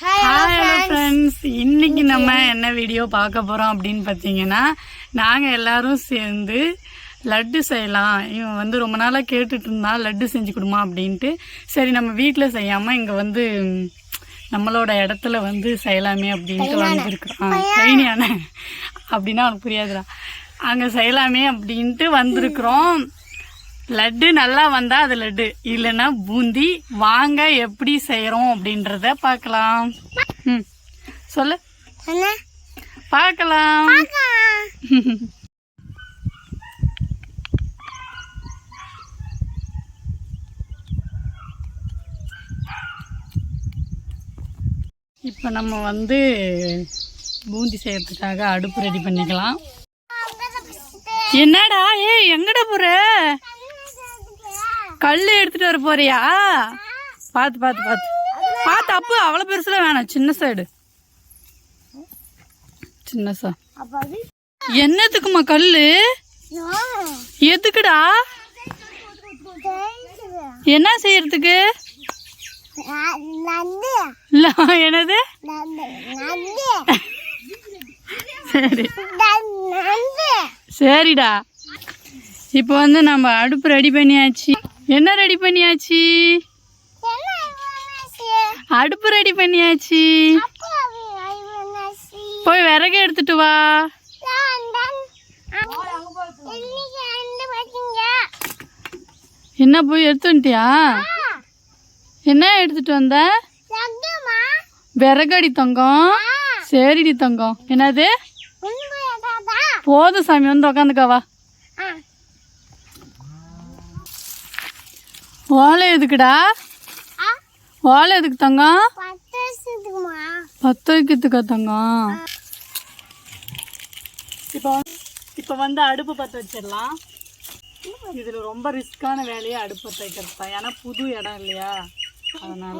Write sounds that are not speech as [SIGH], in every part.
Friends இன்னைக்கு நம்ம என்ன வீடியோ பார்க்க போகிறோம் அப்படின்னு பார்த்தீங்கன்னா நாங்கள் எல்லாரும் சேர்ந்து லட்டு செய்யலாம். இவன் வந்து ரொம்ப நாளாக கேட்டுட்டு இருந்தான் லட்டு செஞ்சு கொடுமா அப்படின்ட்டு. சரி நம்ம வீட்டில் செய்யாமல் இங்கே வந்து நம்மளோட இடத்துல வந்து செய்யலாமே அப்படின்ட்டு வந்திருக்கிறோம் கைனியான அப்படின்னா அவனுக்கு புரியாதுடா. அங்கே செய்யலாமே அப்படின்ட்டு வந்திருக்கிறோம். லட்டு நல்லா வந்தா அது லட்டு. இல்லைன்னா பூந்தி வாங்க எப்படி செய்யறோம் அப்படின்றத பார்க்கலாம் ம். சொல்லு. பார்க்கலாம் [LAUGHS] இப்போ நம்ம வந்து பூந்தி செய்யறதுக்காக அடுப்பு ரெடி பண்ணிக்கலாம். என்னடா ஏய் எங்கடா போற? கல் எடுத்துட்டு வர போறியா? பார்த்து பார்த்து பார்த்து பார்த்து அப்போ அவ்வளோ பெருசுல வேணாம். சின்ன சைடு சின்ன சா என்னத்துக்குமா கல்லு? எதுக்குடா? என்ன செய்யறதுக்கு? என்னது? சரி. சரிடா. இப்போ வந்து நம்ம அடுப்பு ரெடி பண்ணியாச்சு. என்ன ரெடி பண்ணியாச்சு? அடுப்பு ரெடி பண்ணியாச்சு. போய் விறகு எடுத்துட்டு வா. என்ன போய் எடுத்து வந்துட்டியா? என்ன எடுத்துட்டு வந்த? விறகடி தங்கம். சரிடி தங்கம். என்னது? போதும் சாமி வந்து உக்காந்துக்கவா ஆ ஓலை எதுக்குடா? ஓலை எதுக்கு தங்கம்? பத்து வைக்கிறதுக்கா தங்கம்? இப்போ இப்போ வந்து அடுப்பு பற்ற வச்சிடலாம். இதில் ரொம்ப ரிஸ்க்கான வேலையை அடுப்பு பற்ற வைக்கிறது தான் ஏன்னா புது இடம் இல்லையா? அதனால.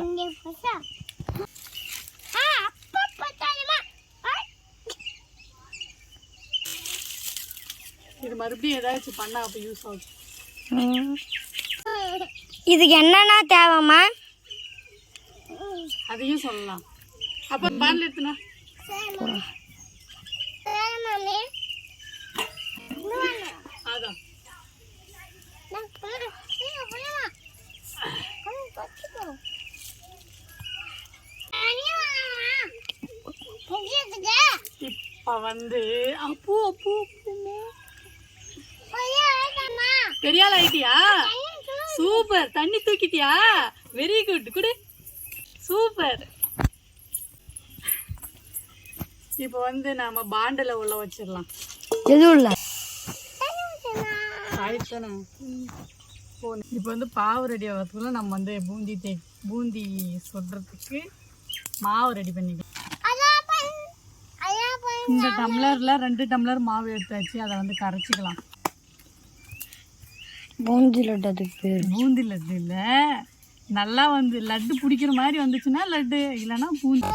இது மறுபடியும் ஏதாச்சும் பண்ணா அப்போ யூஸ் ஆகும். இதுக்கு என்னென்ன தேவைம்மா? அதையும் சொல்லலாம். அப்போ பால் எடுத்துனா இப்போ வந்து அப்போ அப்போ பெரிய ஐடியா? ஆயிட்டியா சூப்பர். தண்ணி தூக்கிட்டியா? வெரி குட் குடு. சூப்பர். இப்போ வந்து நாம பாண்டில் உள்ள வச்சிடலாம். எதுவும் இல்லை ஆயிடுத்தானே இப்போ வந்து பாவு ரெடி ஆகிறதுக்குள்ள நம்ம வந்து பூந்தி தே பூந்தி சொல்றதுக்கு மாவு ரெடி பண்ணிக்கலாம். இந்த டம்ளர்ல ரெண்டு டம்ளர் மாவு எடுத்தாச்சு. அதை வந்து கரைச்சிக்கலாம். பூந்தி லட்டு அதுக்கு பேர் பூந்தி லட்டு இல்லை நல்லா வந்து லட்டு பிடிக்கிற மாதிரி வந்துச்சுன்னா லட்டு இல்லைன்னா பூந்தி.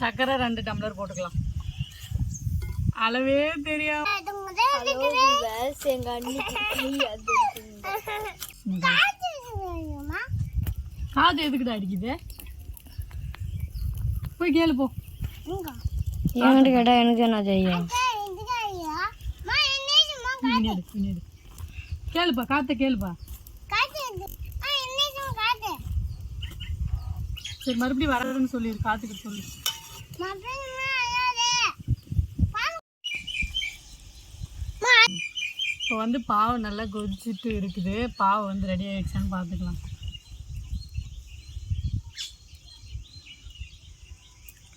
சர்க்கரை ரெண்டு டம்ளர் போட்டுக்கலாம். அளவே தெரியாம. காது எதுக்குடா அடிக்குது? போய் கேளு போ. என்கிட்ட கேட்டா எனக்கு என்ன பின்னாடி கேளுப்பா காத்த கேளுப்பா. சரி மறுபடியும் வரதுன்னு சொல்லிடு காத்துக்கிட்டு சொல்லு. இப்போ வந்து பாவு நல்லா கொதிச்சுட்டு இருக்குது. பாவு வந்து ரெடி ஆயிடுச்சான்னு பார்த்துக்கலாம்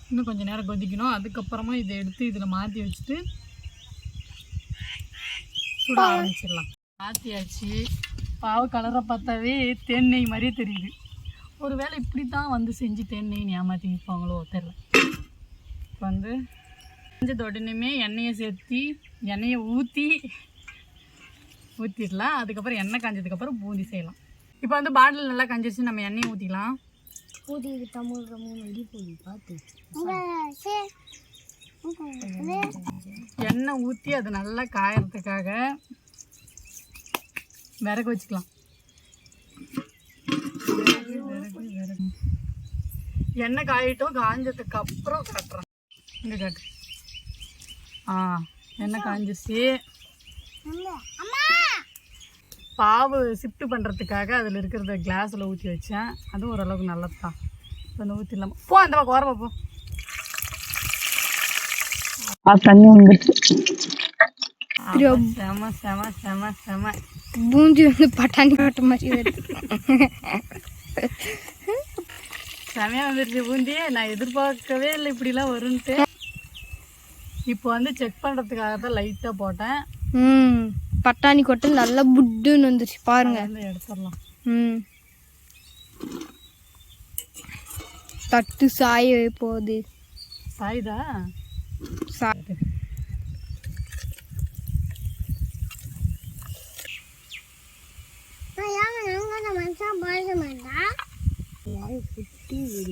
இன்னும் கொஞ்சம் நேரம் கொதிக்கணும். அதுக்கப்புறமா இதை எடுத்து இதில் மாற்றி வச்சுட்டு சுட ஆரம்பிச்சிடலாம். மாற்றியாச்சு பாவு கலரை பார்த்தாவே தேநெய் மாதிரியே தெரியுது. ஒருவேளை இப்படி தான் வந்து செஞ்சு தேநெய் ஏமாற்றி விற்பாங்களோ தெரில இப்போ வந்து செஞ்சது உடனேமே எண்ணெயை சேர்த்தி எண்ணெயை ஊற்றி ஊற்றிடலாம் அதுக்கப்புறம் எண்ணெய் காஞ்சதுக்கப்புறம் பூந்தி செய்யலாம். இப்போ வந்து பாட்டில் நல்லா காஞ்சிருச்சு நம்ம எண்ணெயை ஊற்றிக்கலாம் பூதிக்கு தமிழ் மூணு அடி போய் பார்த்து எண்ணெய் ஊற்றி அது நல்லா காயறதுக்காக விறகு வச்சுக்கலாம். எண்ணெய் காயிட்டும் காஞ்சதுக்கு அப்புறம் காட்டுறேன் இங்கே காட்டு. ஆ எண்ணெய் காஞ்சிச்சு. பாவு ஷிஃப்ட் பண்ணுறதுக்காக அதில் இருக்கிறத கிளாஸில் ஊற்றி வச்சேன். அதுவும் ஓரளவுக்கு நல்லது தான் இப்போ அந்த ஊற்றிடலாம் போ அந்த பக்கம் ஓரமா போ. தண்ணி வந்துருச்சு. செம செம செம செம. பூந்தி வந்து பட்டாணி கட்ட மாதிரி வருது. செமையா வந்துருச்சு பூந்தி. நான் எதிர்பார்க்கவே இல்லை இப்படிலாம் வரும்ன்ட்டு. இப்போ வந்து செக் பண்ணுறதுக்காக தான் லைட்டாக போட்டேன். ம் பட்டாணி கொட்டை நல்லா புட்டுன்னு வந்துருச்சு. பாருங்க. எடுத்துடலாம். ம். தட்டு சாய போகுது. சாயுதா சா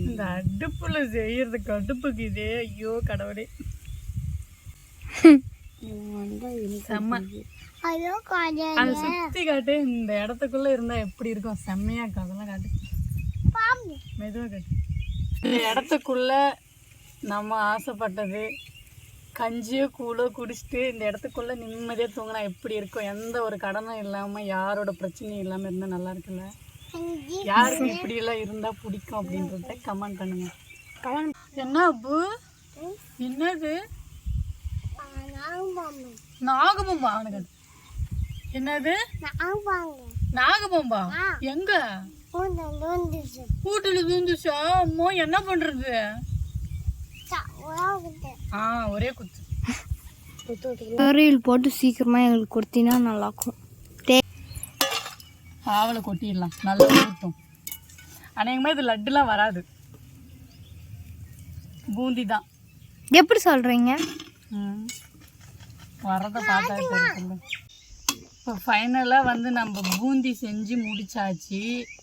இந்த அடுப்புல செய்யறதுக்கு அடுப்புக்கு இதே ஐயோ கடவுளே. செம்ம. அதை சுத்தி காட்டு இந்த இடத்துக்குள்ள இருந்தா எப்படி இருக்கும்? செம்மையா இருக்கும். அதெல்லாம் காட்டு. மெதுவா காட்டு. இந்த இடத்துக்குள்ள நம்ம ஆசைப்பட்டது கஞ்சியோ கூழோ குடிச்சிட்டு இந்த இடத்துக்குள்ள நிம்மதியா தூங்கினா எப்படி இருக்கும்? எந்த ஒரு கடனும் இல்லாம யாரோட பிரச்சனையும் இல்லாம இருந்தா நல்லா இருக்குல்ல? யாருக்கு இப்படி எல்லாம் இருந்தா பிடிக்கும் அப்படின்றத கமெண்ட் பண்ணுங்க. என்ன அப்பு என்னது? நாகபொம்பா அவனுக்கு அது. என்னது? நாகபொம்பா எங்க? கூட்டுல தூந்துச்சா அம்மா என்ன பண்றது? ஆ ஒரே குத்து. போட்டு சீக்கிரமா எங்களுக்கு கொடுத்தீங்கன்னா நல்லாயிருக்கும். தே ஆவலை கொட்டிடலாம். நல்லா ஊட்டும் அநேகமாக இது லட்டுலாம் வராது. பூந்தி தான். எப்படி சொல்கிறீங்க வரதை பார்த்தா இப்போ ஃபைனலாக வந்து நம்ம பூந்தி செஞ்சு முடிச்சாச்சு.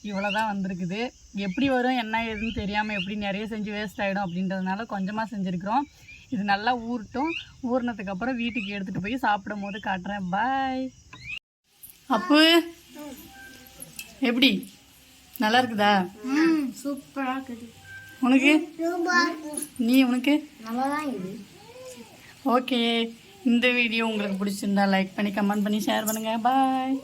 இவ்வளோ தான் வந்திருக்குது. எப்படி வரும் என்ன ஏதுன்னு தெரியாமல் எப்படி நிறைய செஞ்சு வேஸ்ட் ஆகிடும் அப்படின்றதுனால கொஞ்சமாக செஞ்சுருக்கிறோம். இது நல்லா ஊறட்டும். ஊறினதுக்கு அப்புறம் வீட்டுக்கு எடுத்துகிட்டு போய் சாப்பிடும் போது காட்டுறேன். பாய் அப்பு. எப்படி? நல்லா இருக்குதா? சூப்பராக இருக்குது. உனக்கு? நீ உனக்கு? நல்லா தான் இது ஓகே. இந்த வீடியோ உங்களுக்கு பிடிச்சிருந்தா லைக் பண்ணி கமெண்ட் பண்ணி ஷேர் பண்ணுங்கள் பாய்